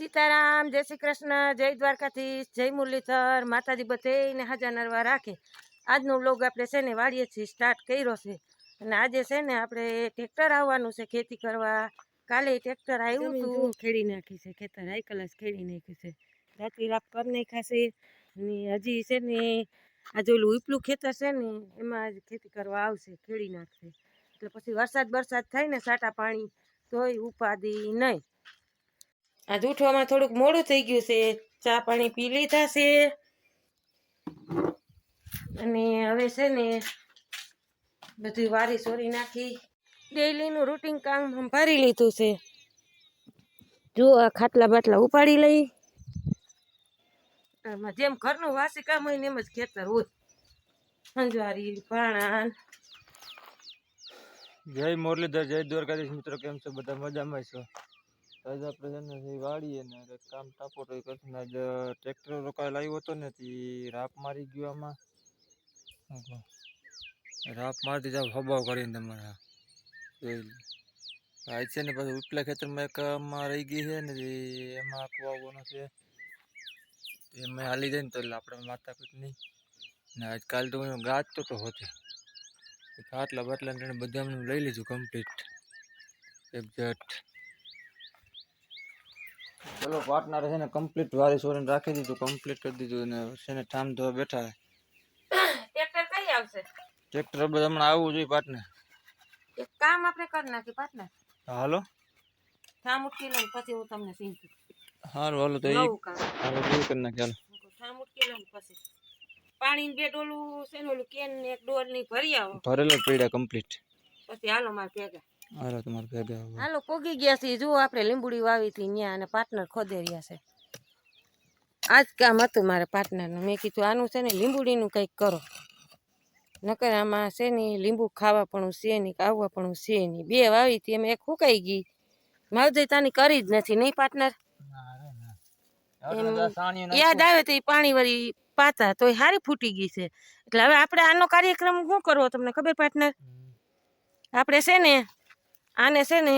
સીતારામ જય શ્રી કૃષ્ણ જય દ્વારકાધીશ જય મુરલીધર માતાજી બધેને હાજર નરવા રાખે. આજનો લોગ આપણે છે ને વાડીએથી સ્ટાર્ટ કર્યો છે. અને આજે છે ને આપણે ટ્રેક્ટર આવવાનું છે ખેતી કરવા. કાલે ટ્રેક્ટર આવ્યું હતું. ખેડી નાખી છે ખેતર આઈ કલાસ ખેડી નાખ્યું છે. રાત્રિ રાપ કરી નહીં છે. ને હજી છે ને આજે ઓલું ઉપલું ખેતર છે ને એમાં જ ખેતી કરવા આવશે ખેડી નાખશે. એટલે પછી વરસાદ બરસાદ થાય ને સાટા પાણી તોય ઉપાધિ નહીં. આજ ઉઠવામાં થોડુંક મોડું થઈ ગયું છે. ચા પાણી પી લીધા છે. અને હવે છે ને બધી વારી સોરી નાખી. ડેઈલીનું રૂટીન કામ સંભાળી લીધું છે. જો આ ખાટલા બાટલા ઉપાડી લઈ. જેમ ઘરનું વાસી કામ હોય ને એમ જ ખેતર હોય. સંજવારી ભાણા જય મુરલીધર, જય દ્વારકાધીશ મિત્રો, કેમ છો? બધા મજામાં છો? આજે આપણે છે ને વાળીએ કામ ટાપો તો કરશું આજ ટ્રેક્ટર રોકાયેલ આવ્યો હતો ને તે રાપ મારી ગયો આમાં. રાપ મારતી જાવ હબાવ કરીને તમારા. જોઈ છે ને પાછું ઉપલા ખેતરમાં એક આમાં રહી ગઈ છે ને, એમાં કુવાનો છે. એમાં હાલી જાય ને તો એટલે આપણે માતા નહીં. ને આજકાલ તો હું ગાજતો તો હોતે. ખાટલા બાટલા બધા લઈ લીધું કમ્પ્લીટ એક્ઝેક્ટ ચલો પાર્ટનર છે ને કમ્પ્લીટ વારી સોરીને રાખી દીધું કમ્પ્લીટ કરી દીધું ને છે ને ઠામ ધોવા બેઠા ટ્રેક્ટર કઈ આવશે? ટ્રેક્ટર બધા હમણાં આવવું જોઈએ પાર્ટનર એક કામ આપણે કરી નાખી પાટના હાલો. ઠામ ઉટકી લઉં પછી હું તમને સીધું. હારું હાલો તો એ હાલો તો કરી નાખીએ હાલો. ઠામ ઉટકી લઉં પછી. પાણી બે ડોલું છે ને ઓલું કેન ને એક ડોલની ભરી આવો. ભરેલો પીડા પડ્યા કમ્પ્લીટ પછી હાલો મારે ભેગા. હાલો તમારે ભેગા. હાલો પોગી ગયા છે. જુઓ આપણે લીંબુડી વાવી હતી ત્યાં અને પાર્ટનર ખોદે રહ્યા છે. આજ કામ હતું મારે પાર્ટનરનું. મેં કીધું આનું છે ને લીંબુડીનું કંઈક કરો. નકર આમાં છે ને લીંબુ ખાવા પણ છે નહીં આવવા પણ છે નહીં. બે વાવી હતી એમ એક ફૂંકાઈ ગઈ. માવજે તાની કરી જ નથી નહીં પાર્ટનર. યાદ આવે તો એ પાણી વળી પાતા તો હારી ફૂટી ગઈ છે. એટલે હવે આપણે આનો કાર્યક્રમ શું કરવો તમને ખબર પાર્ટનર? આપણે છે ને આને છે ને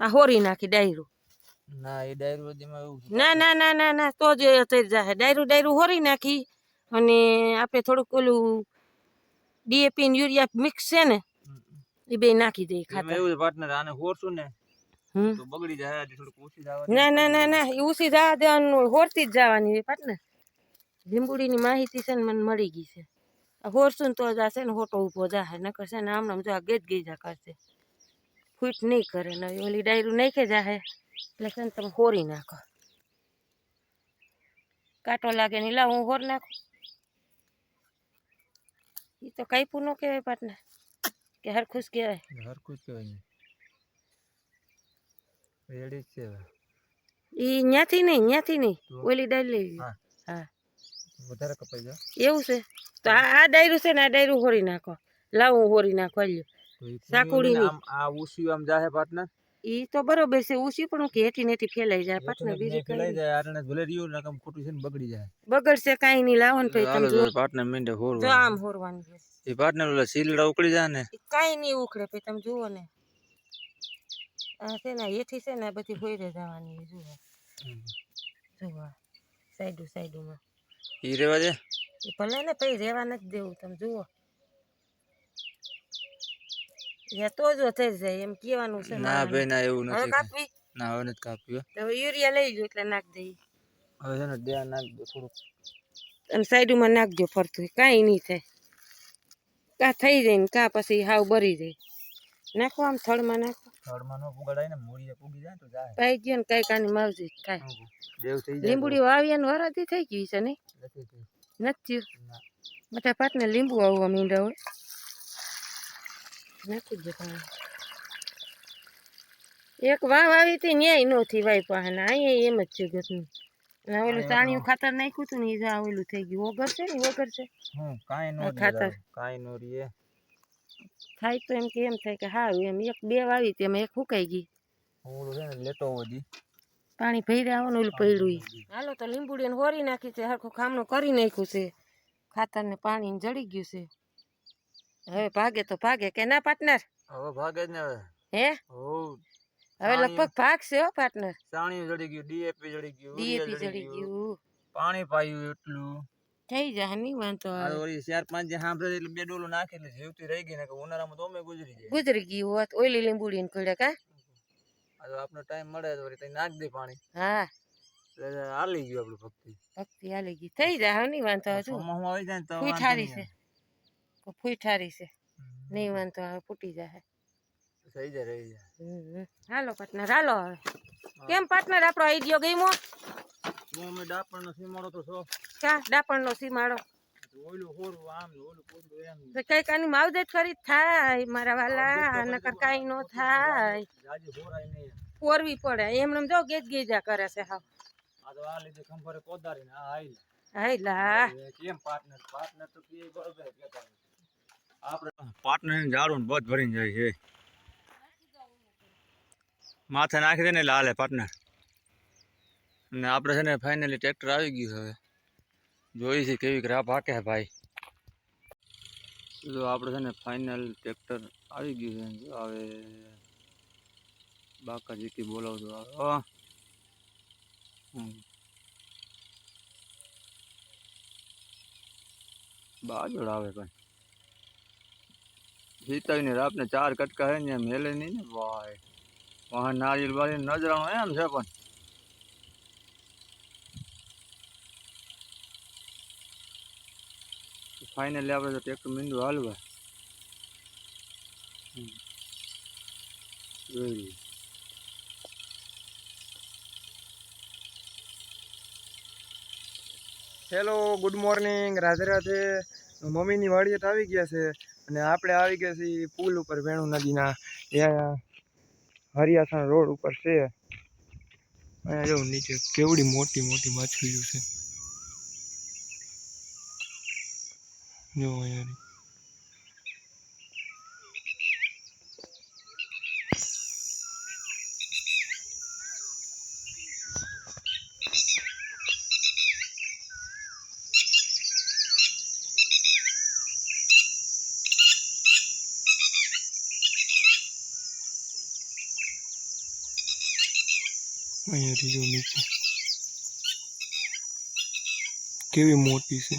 આ હોરી નાખી ડાયરું. ના એ ડાયરોજીમાં એવું. ના ના ના ના ના તો જ થઈ જાય ડાયરું ડાયરું હોરી નાખી અને આપણે થોડુંક ઓલું ડીએપી ને યુરિયા મિક્સ છે ને. એ બે નાખી દે ખાતર એવું પાર્ટનર આને હોરશું ને તો બગડી જાય થોડુંક ઓછી જવા ના ના ના ના એ ઉસી જવા દેવાનું હોરતી જ જવાની પાટને લીંબુડીની માહિતી છે ને મને મળી ગઈ છે. ને તો જાશે ને હોટો ઊભો જાહે નકર છે ને આમ જો આ ગેજ ગેજા કરશે. ફૂટ નહીં કરે ને ઓલી ડાયરું નાખે જાહે એટલે છે ને તમે હોરી નાખો. કાંટો લાગે ને લાવ હું હોર નાખું. એ તો કાંઈ ન કહેવાય પાટને કે હરખું જ કહેવાય. હરખું જ કહેવાય રેડી છે એ ન્યાથી નહીં ન્યાથી નહીં. ઓલી ડાયરી લઈ હા. વધારે કપાઈ જાય એવું છે? તો આ આ ડાયરું છે ને આ ડાયરું હોરી નાખો. લાવ હું હોરી નાખો લ્યો. ઈ આમ આ ઉસી આમ જાહે પાટને? ઈ તો બરોબર છે ઉસી પણ કે હેઠી નેઠી ફેલાઈ જાય પાટને બીજું કઈ ફેલાઈ. જાય આરણે ભલે રહ્યું ને કામ ખોટું છે ને બગડી જાય. બગડશે કાઈ નહીં લાવો ને પછી તમે જો પાટને મીંડે હોર જો આમ હોરવાનું છે. એ પાટને ઓલા સીલડા ઉકળી જાય ને? કાઈ નહીં ઉકળે પછી તમે જુઓ ને. આ છે ને હેઠી છે ને બધી હોયરે જવાની જુઓ. જુઓ સાઈડુ સાઈડુમાં. ઈ રેવા દે. ભલે ને પછી રેવા નથી દેવું તમે જુઓ. એ તો જો થઈ જાય એમ કહેવાનું છે ના. ભાઈ ના એવું નથી કાપવી ના હવે નથી કાપ્યું હવે યુરિયા લઈ ગયો એટલે નાખ દઈએ હવે છે ને ધ્યાન નાખ દો થોડુંક અને સાઈડમાં નાખજો ફરતું કાંઈ નહીં થાય કા થઈ જાય ને કા પછી હાવ બરી જાય નાખો આમ થળમાં નાખો થડમાં નો પુગાડાય ને મૂળીએ પુગી જાય તો જાય પાઈ ગયો ને કાંઈ કાની માવજી કાંઈ દેવ થઈ જાય લીંબુડી વાવ્યાનું વરાથી થઈ ગઈ છે નહીં નથી થયું ના. પાટને લીંબુ આવવા માંડ્યા હોય નાખી દે એક વાવ આવી હતી ન્યાય નો થી વાય પાસે અહીંયા એમ જ છે ઘરનું અને ઓલું તાણીયું ખાતર નાખ્યું હતું ને એ જા ઓલું થઈ ગયું. વગર છે ને વગર છે. કાંઈ નો ખાતર. કાંઈ નો રીએ થાય તો એમ કે એમ થાય કે હારું એમ એક બે વાવી તેમાં એક સુકાઈ ગઈ. ઓલું છે ને લેતો હોજી પાણી ભરી આવવાનું ઓલું પડ્યું ઈ. હાલો તો લીંબુડી ને હોરી નાખી છે હરખું ખામણું કરી નાખ્યું છે. ખાતર ને પાણી ને જડી ગયું છે. હવે ભાગે તો ભાગે કે ના પાર્ટનર હવે ભાગે જ ને હવે. હે? હવે લગભગ ભાગશે હો પાર્ટનર સાણી જડી ગયું ડીએપી જડી ગયું ડીએપી જડી ગયું. પાણી પાયું એટલું. થઈ જાય નહીં વાંધો આવે. ઓલી ચાર પાંચ જે સાંભળે એટલે બે ડોલું નાખે એટલે જીવતી રહી ગઈ ને કે ઉનાળામાં તો અમે ગુજરી જાય. ગુજરી ગયું હોત ઓઈલી લીંબુડી ને ખોડ્યા કા? તો આપણો ટાઈમ મળે તો વળી નાખ દે પાણી. હા. હાલી ગયું આપણું ભક્તિ. ભક્તિ હાલી ગઈ. થઈ જાય હવે નહીં વાંધો આવે શું આવી જાય તો ઠારી છે. ફૂઈ ઠારી છે. નહીં વાંધો આવે ફૂટી જાય થઈ જાય રહી જાય. હાલો પાર્ટનર હાલો હવે. કેમ પાર્ટનર આપણો આઈડિયો ગઈ મો અમે ડાપણનો સીમાડો તો છો. કા ડાપણનો સીમાડો. કંઈક આની માવજત કરી થાય મારા વાલા નકર કાંઈ નો થાય. પોરવી પડે. એમને જો ગેજ ગેજા કરે છે હાવ. કેમ પાર્ટનર પાર્ટનર તો કે બરોબર જ કહેતા હોય. આપણે પાર્ટનર ને ઝાડું ને બધ ભરીને જાય છે. માથે નાખી દે ને એટલે હાલે પાર્ટનર. અને આપણે છે ને ફાઇનલી ટ્રેક્ટર આવી ગયું છે હવે. જોઈ છે કેવી રાહ પાકે છે ભાઈ. જો આપણે છે ને ફાઇનલ ટ્રેક્ટર આવી ગયું છે. જો હવે બાકાજીથી બોલાવતો આવે હા. હમ. બાજોડ આવે પણ સીતાવીને રાપને ચાર કટકા હે ને મેલે નહીં ને. ભાઈ વહાં, નારિયેલ બારી નજરાણું એમ છે પણ. ફાઇનલી આપણે તો ટ્રેક્ટર મીંડું હાલવા. Hello good morning Radhe Radhe. મમ્મીની વાડીએ આવી ગયા છે. અને આપણે આવી ગયા છીએ પુલ ઉપર વેણુ નદીના. ત્યાં હરિયાસણ રોડ ઉપર છે. અહીંયા જો નીચે કેવડી મોટી મોટી માછલીઓ છે. જો અહીંયા અહીંયાથી જો નીચે. કેવી મોટી છે.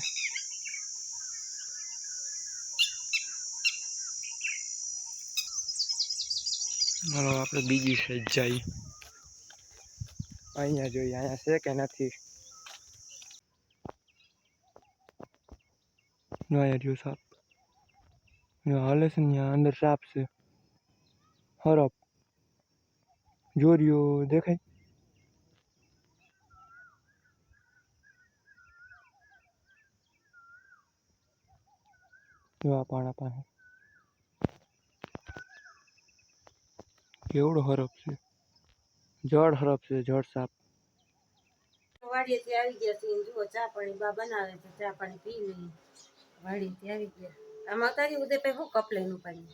હાલો, આપણે બીજી સાઈડ જઈએ. અહીંયા જોઈએ, અહીંયા છે કે નથી? અહીંયા રહ્યો સાપ. જો હાલે છે ત્યાં અંદર સાપ છે. હરપ. જોરિયો દેખાય? જો આ પાણા પાસે કેવડો હરફ છે જળ હરફ છે જળ સાપ વાડીએથી આવી ગયા છીએ જુઓ ચા પાણી બા બનાવે છે ચા પાણી પી લઈએ વાડીએથી આવી ગયા આમાં તારી ઉદયભાઈ શું કપ લઈને પાણી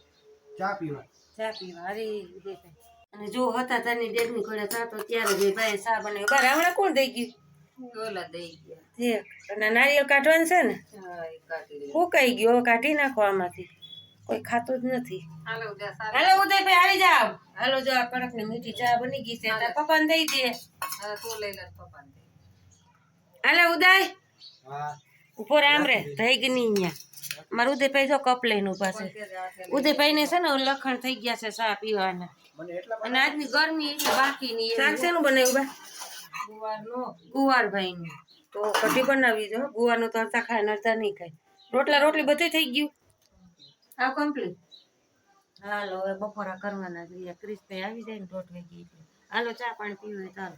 ચા પીવા. ચા પીવા અરે ઉદયભાઈ અને જો હતા તારની ડેગની ઘોડે ચા તો ત્યારે બે ભાઈ ચા બનાવી બાર હમણાં કોણ દઈ ગયું? ઓલા દઈ ગયા. ઠીક અને નારિયેળ કાઢવાનું છે ને? હા એ ફૂકાઈ ગયો કાઢી નાખો આમાંથી. કોઈ ખાતું જ નથી. હાલો ઉદ્યા સારું. હાલો ઉદયભાઈ આવી જાવ હાલો જો આ કડક ને મીઠી ચા બની ગઈ છે. તાર પપ્પાને દઈ દે. તું. હાલો ઉદય. ઊભો રામ રે થઈ ગઈ નહીં અહીંયા મારું ઉદયભાઈ જો કપ લઈને ઊભા છે. ઉદયભાઈ ને છે ને લખણ થઈ ગયા છે ચા પીવાના. અને આજની ગરમી એટલે બાકી ની શાક શેનું બનાવ્યું બા ગુવારનો. ગુવારભાઈ નું તો કઢી બનાવી દો ગુવારનું તો અડધા ખાય અડધા નહીં ખાય. રોટલા રોટલી બધું થઈ ગયું. હા કમ્પ્લીટ હાલો હવે બપોરા કરવાના જોઈએ ક્રિસ્પે આવી જાય ને રોટ વાગી એટલે. હાલો ચા પાણી પીવું ચાલો